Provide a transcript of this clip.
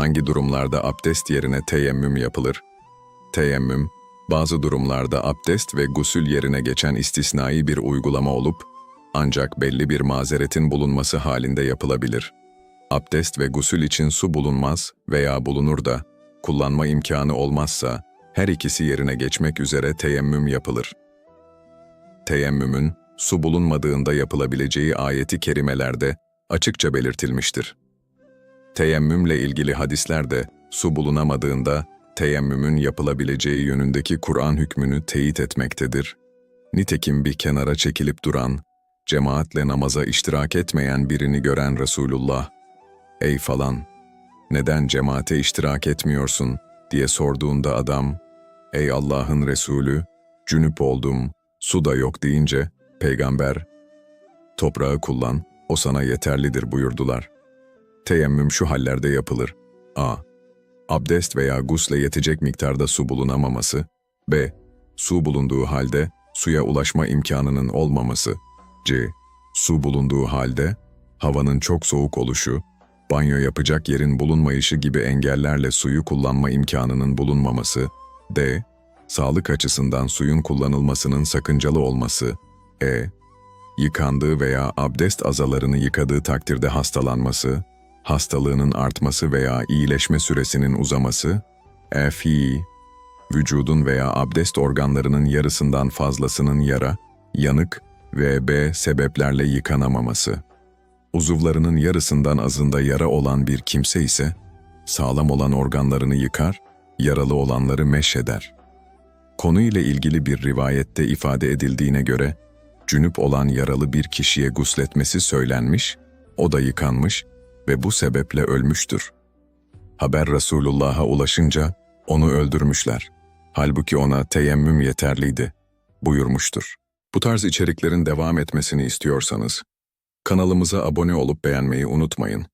Hangi durumlarda abdest yerine teyemmüm yapılır? Teyemmüm, bazı durumlarda abdest ve gusül yerine geçen istisnai bir uygulama olup, ancak belli bir mazeretin bulunması halinde yapılabilir. Abdest ve gusül için su bulunmaz veya bulunur da, kullanma imkanı olmazsa, her ikisi yerine geçmek üzere teyemmüm yapılır. Teyemmümün, su bulunmadığında yapılabileceği ayeti kerimelerde açıkça belirtilmiştir. Teyemmümle ilgili hadislerde su bulunamadığında teyemmümün yapılabileceği yönündeki Kur'an hükmünü teyit etmektedir. Nitekim bir kenara çekilip duran, cemaatle namaza iştirak etmeyen birini gören Resulullah, ''Ey falan, neden cemaate iştirak etmiyorsun?'' diye sorduğunda adam, ''Ey Allah'ın Resulü, cünüp oldum, su da yok.'' deyince, peygamber, ''Toprağı kullan, o sana yeterlidir.'' buyurdular. Teyemmüm şu hallerde yapılır. a. Abdest veya gusle yetecek miktarda su bulunamaması. b. Su bulunduğu halde suya ulaşma imkanının olmaması. c. Su bulunduğu halde havanın çok soğuk oluşu, banyo yapacak yerin bulunmayışı gibi engellerle suyu kullanma imkanının bulunmaması. d. Sağlık açısından suyun kullanılmasının sakıncalı olması. e. Yıkandığı veya abdest azalarını yıkadığı takdirde hastalanması, hastalığının artması veya iyileşme süresinin uzaması, F.i. Vücudun veya abdest organlarının yarısından fazlasının yara, yanık ve B. sebeplerle yıkanamaması. Uzuvlarının yarısından azında yara olan bir kimse ise, sağlam olan organlarını yıkar, yaralı olanları meşheder. Konu ile ilgili bir rivayette ifade edildiğine göre, cünüp olan yaralı bir kişiye gusletmesi söylenmiş, o da yıkanmış ve bu sebeple ölmüştür. Haber Resulullah'a ulaşınca onu öldürmüşler. Halbuki ona teyemmüm yeterliydi, buyurmuştur. Bu tarz içeriklerin devam etmesini istiyorsanız, kanalımıza abone olup beğenmeyi unutmayın.